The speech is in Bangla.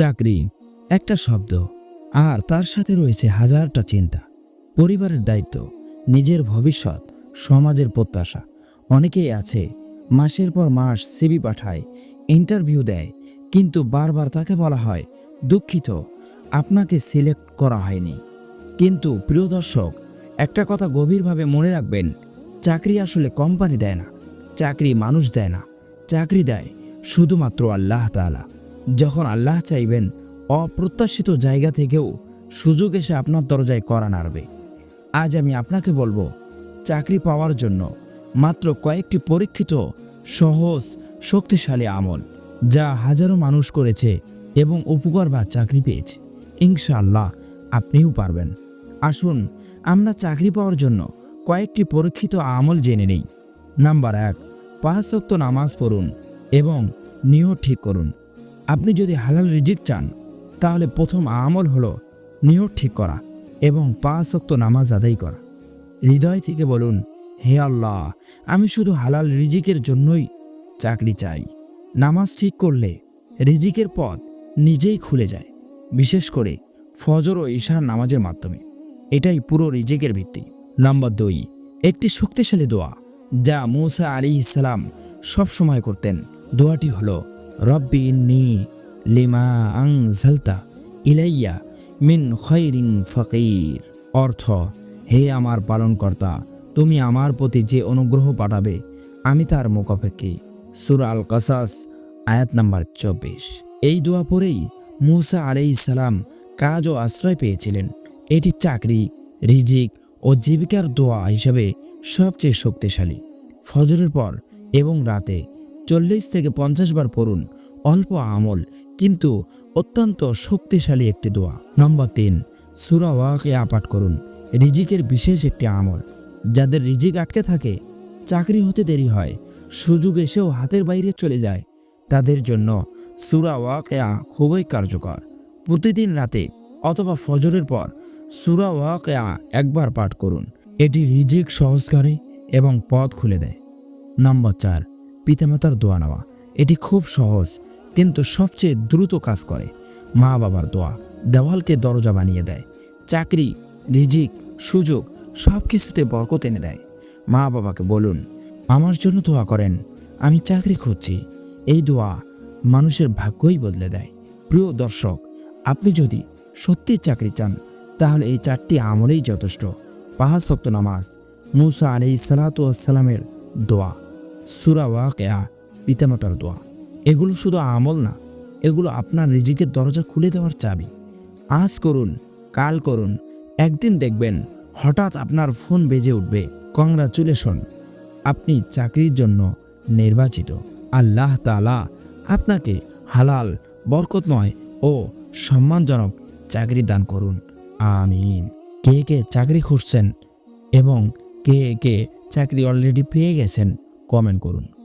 চাকরি, একটা শব্দ, আর তার সাথে রয়েছে হাজারটা চিন্তা। পরিবারের দায়িত্ব, নিজের ভবিষ্যৎ, সমাজের প্রত্যাশা। অনেকেই আছে, মাসের পর মাস সিবি পাঠায়, ইন্টারভিউ দেয়, কিন্তু বারবার তাকে বলা হয়, দুঃখিত, আপনাকে সিলেক্ট করা হয়নি। কিন্তু প্রিয় দর্শক, একটা কথা গভীরভাবে মনে রাখবেন, চাকরি আসলে কোম্পানি দেয় না, চাকরি মানুষ দেয় না, চাকরি দেয় শুধুমাত্র আল্লাহ তাআলা। যখন আল্লাহ চাইবেন, অপ্রত্যাশিত জায়গা থেকেও সুযোগ এসে আপনার দরজায় করা নাড়বে। আজ আমি আপনাকে বলব, চাকরি পাওয়ার জন্য মাত্র কয়েকটি পরীক্ষিত, সহজ, শক্তিশালী আমল, যা হাজারো মানুষ করেছে এবং উপকার বা চাকরি পেয়েছে। ইনশাআল্লাহ, আপনিও পারবেন। আসুন, আমরা চাকরি পাওয়ার জন্য কয়েকটি পরীক্ষিত আমল জেনে নেই। নাম্বার এক, পাঁচ ওয়াক্ত নামাজ পড়ুন এবং নিয়ত ঠিক করুন। আপনি যদি হালাল রিজিক চান, তাহলে প্রথম আমল হলো নিয়ত ঠিক করা এবং পাঁচ ওয়াক্ত নামাজ আদায় করা। হৃদয় থেকে বলুন, হে আল্লাহ, আমি শুধু হালাল রিজিকের জন্যই চাকরি চাই। নামাজ ঠিক করলে রিজিকের পথ নিজেই খুলে যায়, বিশেষ করে ফজর ও ঈশার নামাজের মাধ্যমে। এটাই পুরো রিজিকের ভিত্তি। নাম্বার দুই, একটি শক্তিশালী দোয়া, যা মৌসা আলী ইসলাম সবসময় করতেন। দোয়াটি হলো রব্বি ইন্নি লিমা আং ঝালতা ইলাইয়া মিন খৈরিং ফকির। অর্থ, হে আমার পালনকর্তা, তুমি আমার প্রতি যে অনুগ্রহ পাঠাবে, আমি তার মুখাপেক্ষী সুর আল কাসাস আয়াত নাম্বার চব্বিশ। এই দোয়া পরেই মুসা আলাই সালাম কাজ ও আশ্রয় পেয়েছিলেন। এটি চাকরি, রিজিক ও জীবিকার দোয়া হিসাবে সবচেয়ে শক্তিশালী। ফজরের পর এবং রাতে চল্লিশ থেকে পঞ্চাশ বার পড়ুন। অল্প আমল, কিন্তু অত্যন্ত শক্তিশালী একটি দোয়া। নম্বর তিন, সুরা ওয়াকে আপাট করুন। রিজিকের বিশেষ একটি আমল। যাদের রিজিক আটকে থাকে, চাকরি হতে দেরি হয়, সুযোগ এসেও হাতের বাইরে চলে যায়, তাদের জন্য সুরা ওয়াকেয়া খুবই কার্যকর। প্রতিদিন রাতে অথবা ফজরের পর সুরা ওয়াকেয়া একবার পাঠ করুন। এটি রিজিক সহজ করে এবং পথ খুলে দেয়। নম্বর চার পিতামাতার দোয়া নেওয়া। এটি খুব সহজ, কিন্তু সবচেয়ে দ্রুত কাজ করে। মা বাবার দোয়া, দেওয়ালকে দরজা বানিয়ে দেয়, চাকরি, রিজিক, সুযোগ সব কিছুতে বরকত এনে দেয়। মা বাবাকে বলুন, আমার জন্য দোয়া করেন, আমি চাকরি খুঁজছি। এই দোয়া মানুষের ভাগ্যই বদলে দেয়। প্রিয় দর্শক, আপনি যদি সত্যি চাকরি চান, তাহলে এই চারটি আমলেই যথেষ্ট। পাহাড় শক্ত নামাজ, মুসা আলি সালাতামের দোয়া। সুরা ওয়াকেয়া পিতামাতার দোয়া। এগুলো শুধু আমল না, এগুলো আপনার রিজিকের দরজা খুলে দেওয়ার চাবি। আজ করুন, কাল করুন, একদিন দেখবেন হঠাৎ আপনার ফোন বেজে উঠবে। কংগ্রাচুলেশন আপনি চাকরির জন্য নির্বাচিত। আল্লাহ তালা আপনাকে হালাল, বরকতময় ও সম্মানজনক চাকরি দান করুন। আমিন। কে কে চাকরি খুঁজছেন এবং কে কে চাকরি অলরেডি পেয়ে গেছেন কমেন্ট করুন।